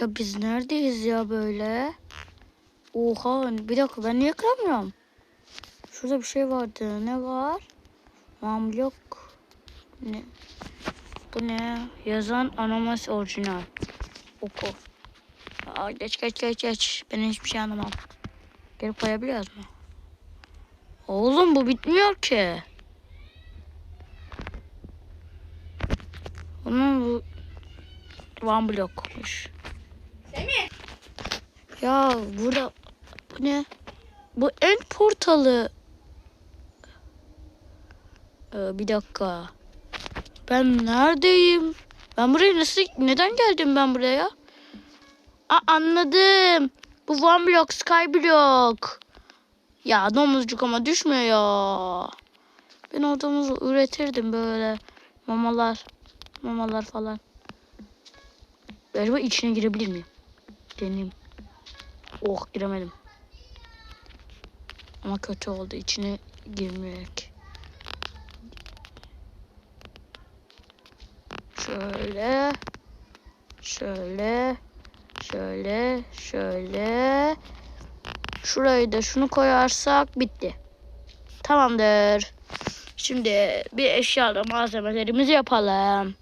Ya biz neredeyiz ya böyle? Oha bir dakika ben niye kıramıyorum? Şurada bir şey vardı. Ne var? Mamlok. Ne? Bu ne? Yazan Anomas orijinal. Oku. Aa, geç geç geç geç. Ben hiçbir şey anlamam. Geri koyabiliyoruz mu? Oğlum bu bitmiyor ki. Bunun bu one blokmuş. Ya burada bu ne? Bu en portalı. Ee, bir dakika. Ben neredeyim? Ben buraya nasıl neden geldim ben buraya? Aa, anladım. Bu one block sky block. Ya domuzcuk ama düşmüyor ya. Ben o domuzu üretirdim böyle. Mamalar. Mamalar falan. Acaba içine girebilir miyim? Deneyeyim. Oh giremedim. Ama kötü oldu. içine girmeyerek. Şöyle. Şöyle. Şöyle. Şöyle. Şurayı da şunu koyarsak bitti. Tamamdır. Şimdi bir eşyalı malzemelerimizi yapalım.